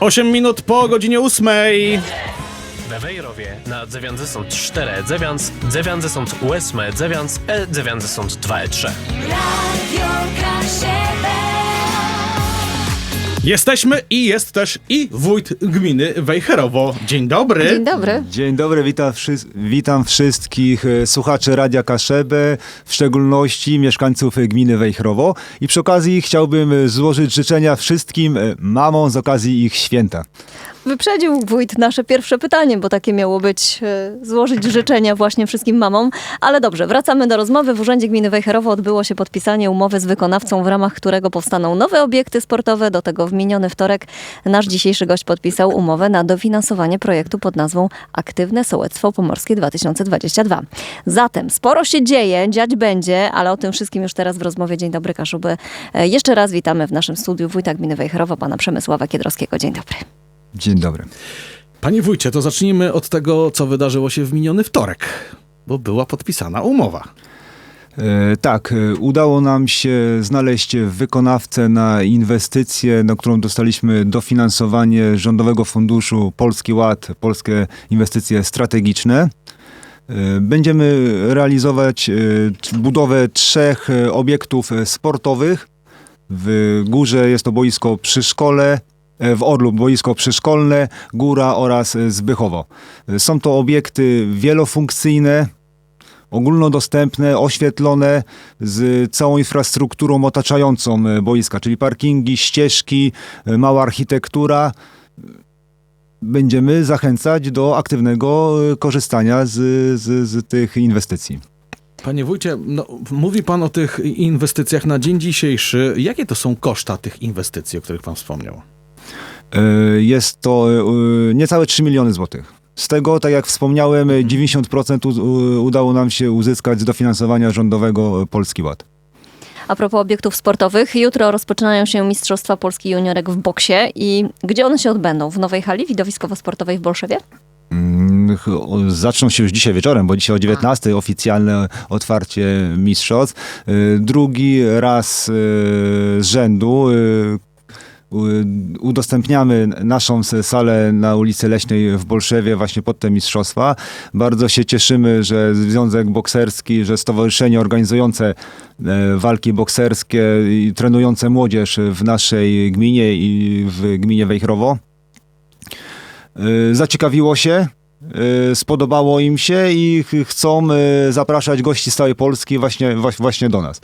8 minut po godzinie 8. We Wejrowie na dziewiątce są cztery dziewiąt, dziewiątce są ósme dziewiąt, e dziewiątce są dwa e trzy. Radio Kaszebę. Jesteśmy i jest też i wójt gminy Wejherowo. Dzień dobry. Dzień dobry. Dzień dobry, witam, wszy- witam wszystkich e, słuchaczy Radia Kaszebę, w szczególności mieszkańców e, gminy Wejherowo. I przy okazji chciałbym e, złożyć życzenia wszystkim e, mamom z okazji ich święta. Wyprzedził wójt nasze pierwsze pytanie, bo takie miało być e, złożyć życzenia właśnie wszystkim mamom. Ale dobrze, wracamy do rozmowy. W Urzędzie Gminy Wejherowo odbyło się podpisanie umowy z wykonawcą, w ramach którego powstaną nowe obiekty sportowe. Do tego w miniony wtorek nasz dzisiejszy gość podpisał umowę na dofinansowanie projektu pod nazwą Aktywne Sołectwo Pomorskie 2022. Zatem sporo się dzieje, dziać będzie, ale o tym wszystkim już teraz w rozmowie. Dzień dobry Kaszuby. E, Jeszcze raz witamy w naszym studiu wójta Gminy Wejherowo, pana Przemysława Kiedrowskiego. Dzień dobry. Dzień dobry. Panie wójcie, to zacznijmy od tego, co wydarzyło się w miniony wtorek, bo była podpisana umowa. E, Tak, e, udało nam się znaleźć wykonawcę na inwestycję, na którą dostaliśmy dofinansowanie Rządowego Funduszu Polski Ład, Polskie Inwestycje Strategiczne. E, Będziemy realizować e, budowę trzech obiektów sportowych. W górze jest to boisko przy szkole, w Orlu boisko przyszkolne, Góra oraz e, Zbychowo. E, Są to obiekty wielofunkcyjne, ogólnodostępne, oświetlone z całą infrastrukturą otaczającą e, boiska, czyli parkingi, ścieżki, e, mała architektura. Będziemy zachęcać do aktywnego e, korzystania z, z, z tych inwestycji. Panie wójcie, no, mówi pan o tych inwestycjach na dzień dzisiejszy. Jakie to są koszta tych inwestycji, o których pan wspomniał? E, Jest to e, niecałe 3 miliony złotych. Z tego, tak jak wspomniałem, e, 90% u- u- udało nam się uzyskać z dofinansowania rządowego Polski Ład. A propos obiektów sportowych, jutro rozpoczynają się Mistrzostwa Polski Juniorek w boksie i gdzie one się odbędą? W nowej hali widowiskowo-sportowej w Bolszewie? Mm, Zaczną się już dzisiaj wieczorem, bo dzisiaj o 19 oficjalne otwarcie mistrzostw. Y, Drugi raz y, z rzędu y, udostępniamy naszą salę na ulicy Leśnej w Bolszewie właśnie pod te mistrzostwa. Bardzo się cieszymy, że Związek Bokserski, że stowarzyszenie organizujące e, walki bokserskie i trenujące młodzież w naszej gminie i w gminie Wejherowo y, zaciekawiło się, y, spodobało im się i ch- chcą y, zapraszać gości z całej Polski właśnie, właśnie do nas.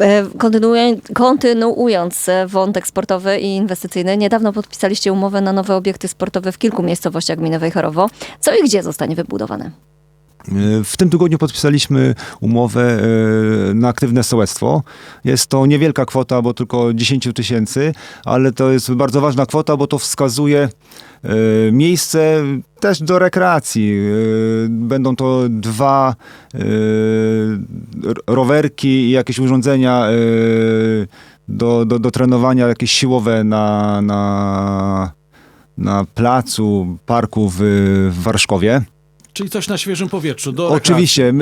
E, Kontynuuję, kontynuując e, wątek sportowy i inwestycyjny, niedawno podpisaliście umowę na nowe obiekty sportowe w kilku miejscowościach gminy Wejherowo. Co i gdzie zostanie wybudowane? W tym tygodniu podpisaliśmy umowę y, na aktywne sołectwo. Jest to niewielka kwota, bo tylko 10 tysięcy, ale to jest bardzo ważna kwota, bo to wskazuje y, miejsce też do rekreacji. Y, Będą to dwa rowerki i jakieś urządzenia do, do, do trenowania, jakieś siłowe na, na, na placu parku w, w Warszkowie. Czyli coś na świeżym powietrzu. Do Oczywiście.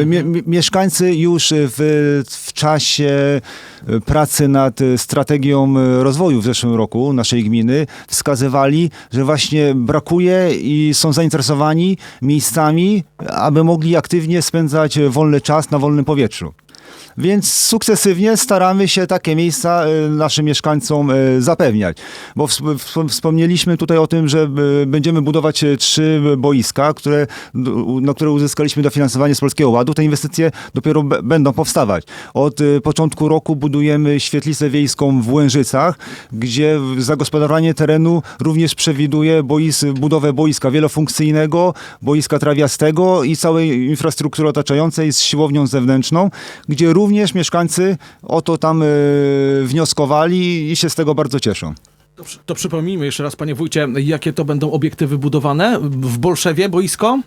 Mieszkańcy już w, w czasie e, pracy nad e, strategią rozwoju w zeszłym roku naszej gminy wskazywali, że właśnie brakuje i są zainteresowani miejscami, aby mogli aktywnie spędzać wolny czas na wolnym powietrzu. Więc sukcesywnie staramy się takie miejsca e, naszym mieszkańcom e, zapewniać. Bo wsp- wsp- wspomnieliśmy tutaj o tym, że e, będziemy budować trzy boiska, które, na które uzyskaliśmy dofinansowanie z Polskiego Ładu. Te inwestycje dopiero będą powstawać. Od początku roku budujemy świetlicę wiejską w Łężycach, gdzie zagospodarowanie terenu również przewiduje bois, budowę boiska wielofunkcyjnego, boiska trawiastego i całej infrastruktury otaczającej z siłownią zewnętrzną, gdzie również mieszkańcy o to tam e, wnioskowali i się z tego bardzo cieszą. To, to przypomnijmy jeszcze raz, panie wójcie, jakie to będą obiekty wybudowane w Bolszewie, boisko?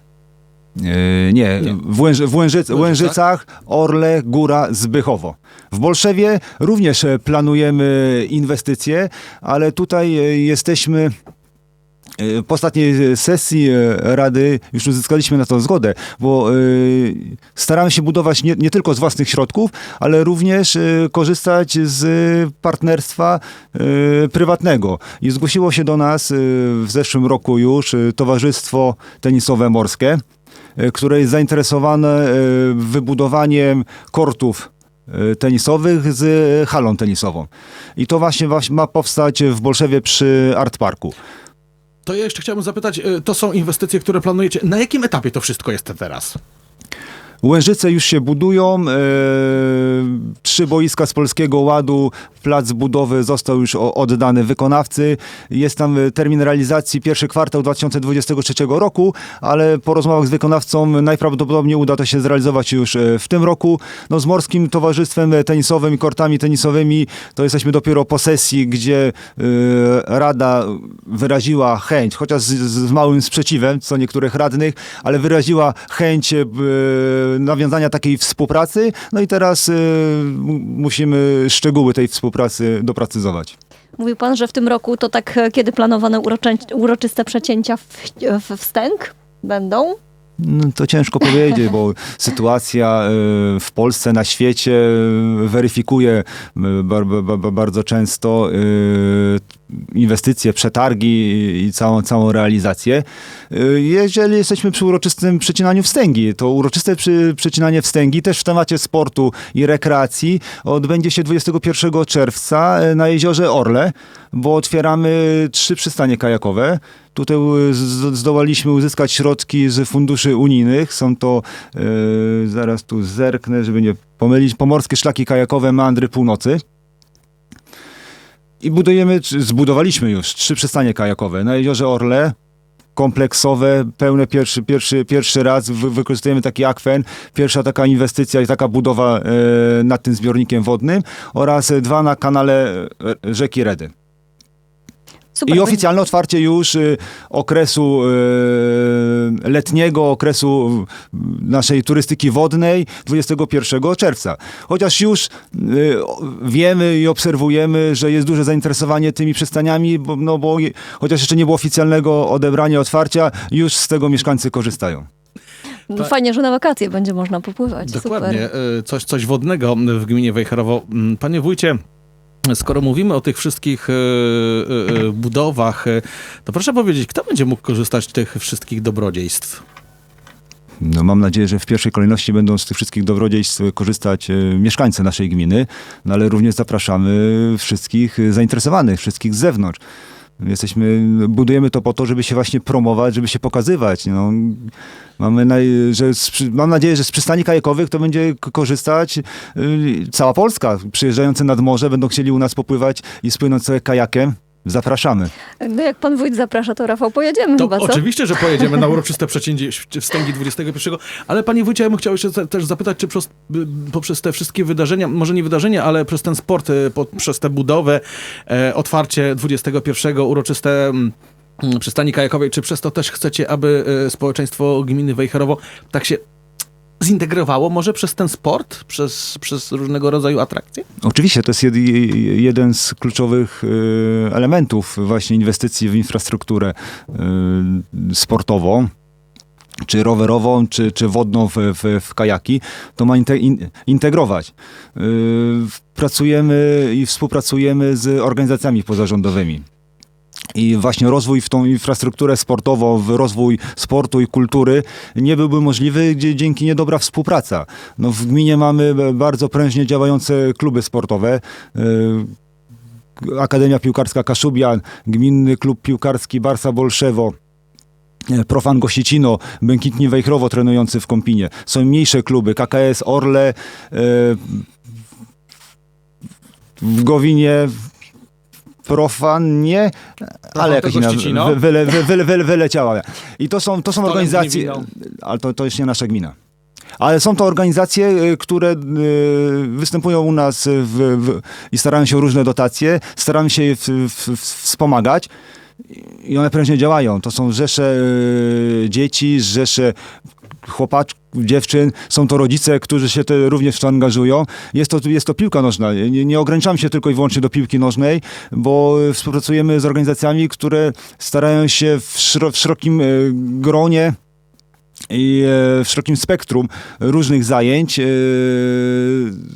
E, nie, Nie. w, Łęży, w Łężyc, Łężycach? Orle, Góra, Zbychowo. W Bolszewie również e, planujemy inwestycje, ale tutaj jesteśmy Po ostatniej sesji e, Rady już uzyskaliśmy na to zgodę, bo e, staramy się budować nie, nie tylko z własnych środków, ale również e, korzystać z partnerstwa e, prywatnego. I zgłosiło się do nas e, w zeszłym roku już e, Towarzystwo Tenisowe Morskie, e, które jest zainteresowane e, wybudowaniem kortów e, tenisowych z halą tenisową. I to właśnie ma powstać w Bolszewie przy Art Parku. To ja jeszcze chciałbym zapytać, y, to są inwestycje, które planujecie. Na jakim etapie to wszystko jest teraz? Łężyce już się budują. E, trzy boiska z Polskiego Ładu. Plac budowy został już o- oddany wykonawcy. Jest tam e, termin realizacji pierwszy kwartał 2023 roku, ale po rozmowach z wykonawcą najprawdopodobniej uda to się zrealizować już e, w tym roku. No, z Morskim Towarzystwem Tenisowym i kortami tenisowymi to jesteśmy dopiero po sesji, gdzie e, Rada wyraziła chęć, chociaż z, z małym sprzeciwem co niektórych radnych, ale wyraziła chęć e, nawiązania takiej współpracy. No i teraz mu- musimy szczegóły tej współpracy doprecyzować. Mówił pan, że w tym roku to tak e, kiedy planowane uroczyste przecięcia w, w wstęg będą? No, to ciężko powiedzieć, bo sytuacja e, w Polsce, na świecie e, weryfikuje bar, bar, bar, bardzo często inwestycje, przetargi i- całą, całą realizację. E, Jeżeli jesteśmy przy uroczystym przecinaniu wstęgi, to uroczyste przy, przecinanie wstęgi też w temacie sportu i rekreacji odbędzie się 21 czerwca e, na jeziorze Orle, bo otwieramy trzy przystanie kajakowe. Tutaj z- zdołaliśmy uzyskać środki z funduszy unijnych. Są to, zaraz tu zerknę, żeby nie pomylić, Pomorskie Szlaki Kajakowe Meandry Północy. I budujemy, zbudowaliśmy już trzy przystanie kajakowe na jeziorze Orle, kompleksowe, pełne pierwszy, pierwszy, pierwszy raz wy, wykorzystujemy taki akwen, pierwsza taka inwestycja i taka budowa e, nad tym zbiornikiem wodnym oraz e, dwa na kanale e, rzeki Redy. Super. I oficjalne otwarcie już y, okresu y, letniego, okresu y, naszej turystyki wodnej 21 czerwca. Chociaż już y, wiemy i obserwujemy, że jest duże zainteresowanie tymi przystaniami, bo, no bo chociaż jeszcze nie było oficjalnego odebrania, otwarcia, już z tego mieszkańcy korzystają. No Fajnie, że na wakacje będzie można popływać. Dokładnie, Super. y, coś, coś wodnego w gminie Wejherowo. Mm, Panie wójcie, skoro mówimy o tych wszystkich y, y, y, budowach, to proszę powiedzieć, kto będzie mógł korzystać z tych wszystkich dobrodziejstw? No, mam nadzieję, że w pierwszej kolejności będą z tych wszystkich dobrodziejstw korzystać e, mieszkańcy naszej gminy, no ale również zapraszamy wszystkich e, zainteresowanych, wszystkich z zewnątrz. Jesteśmy, budujemy to po to, żeby się właśnie promować, żeby się pokazywać. No, mamy naj, że mam nadzieję, że z przystani kajakowych to będzie korzystać y, cała Polska. Przyjeżdżający nad morze będą chcieli u nas popływać i spłynąć sobie kajakiem. Zapraszamy. No jak pan wójt zaprasza, to Rafał, pojedziemy To chyba, co? oczywiście, że pojedziemy na uroczyste przecięcie wstęgi 21. Ale panie wójcie, ja bym chciał jeszcze te- też zapytać, czy przez, poprzez te wszystkie wydarzenia, może nie wydarzenia, ale przez ten sport, y, po, przez tę budowę, e, otwarcie 21. uroczyste mm, mm, przystani kajakowej, czy przez to też chcecie, aby e, społeczeństwo gminy Wejherowo tak się zintegrowało może przez ten sport, przez, przez różnego rodzaju atrakcje? Oczywiście to jest jed, jeden z kluczowych y, elementów właśnie inwestycji w infrastrukturę y, sportową czy rowerową, czy, czy wodną w, w, w kajaki, to ma inte, in, integrować. Y, pracujemy i współpracujemy z organizacjami pozarządowymi. I właśnie rozwój w tą infrastrukturę sportową, w rozwój sportu i kultury nie byłby możliwy gdzie, dzięki niedobra współpraca. No, w gminie mamy bardzo prężnie działające kluby sportowe. y, Akademia Piłkarska Kaszubian, Gminny Klub Piłkarski Barsa Bolszewo, e, Profan Gosicino, Błękitni Wejchrowo trenujący w Kąpinie. Są mniejsze kluby, KKS Orle, e, w Gowinie Profan nie, ale Gościcino? wy, wyle, wy, wyle, wyle, wyleciała. I to są, to są organizacje, ale to, to już nie nasza gmina. Ale są to organizacje, y, które y, występują u nas w, w, i starają się o różne dotacje, staramy się je wspomagać i one prężnie działają. To są rzesze y, dzieci, rzesze chłopaczków, dziewczyn, są to rodzice, którzy się te, również w to angażują. Jest to, jest to piłka nożna. Nie, nie ograniczamy się tylko i wyłącznie do piłki nożnej, bo współpracujemy z organizacjami, które starają się w, szro, w szerokim e, gronie i e, w szerokim spektrum różnych zajęć e,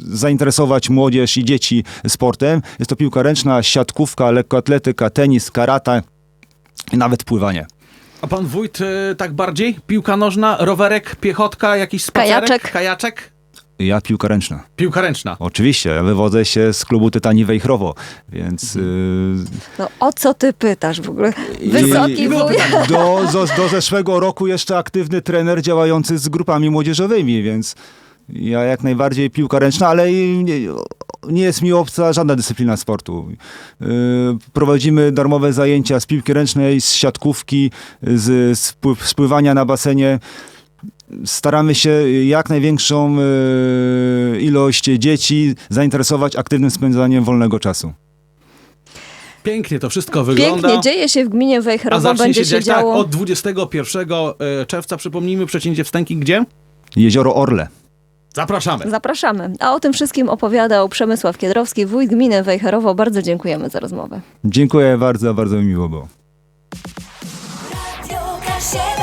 zainteresować młodzież i dzieci sportem. Jest to piłka ręczna, siatkówka, lekkoatletyka, tenis, karate i nawet pływanie. A pan wójt e, tak bardziej? Piłka nożna, rowerek, piechotka, jakiś spacerek? Kajaczek. Kajaczek? Ja piłka ręczna. Piłka ręczna. Oczywiście, ja wywodzę się z klubu Tytani Wejchrowo, więc y, No o co ty pytasz w ogóle? Wysoki i- wuj. do, do, do zeszłego roku jeszcze aktywny trener działający z grupami młodzieżowymi, więc ja jak najbardziej piłka ręczna, ale i nie, nie jest mi obca żadna dyscyplina sportu. Yy, prowadzimy darmowe zajęcia z piłki ręcznej, z siatkówki, z, z, pły- z pływania na basenie. Staramy się jak największą yy, ilość dzieci zainteresować aktywnym spędzaniem wolnego czasu. Pięknie to wszystko wygląda. Pięknie dzieje się w gminie A Wejherowo, zacznie będzie się się dziać tak, działo. od 21 e, czerwca, przypomnijmy, przecięcie wstęgi gdzie? Jezioro Orle. Zapraszamy. Zapraszamy. A o tym wszystkim opowiadał Przemysław Kiedrowski, wójt gminy Wejherowo. Bardzo dziękujemy za rozmowę. Dziękuję bardzo, bardzo mi miło było. Radio K7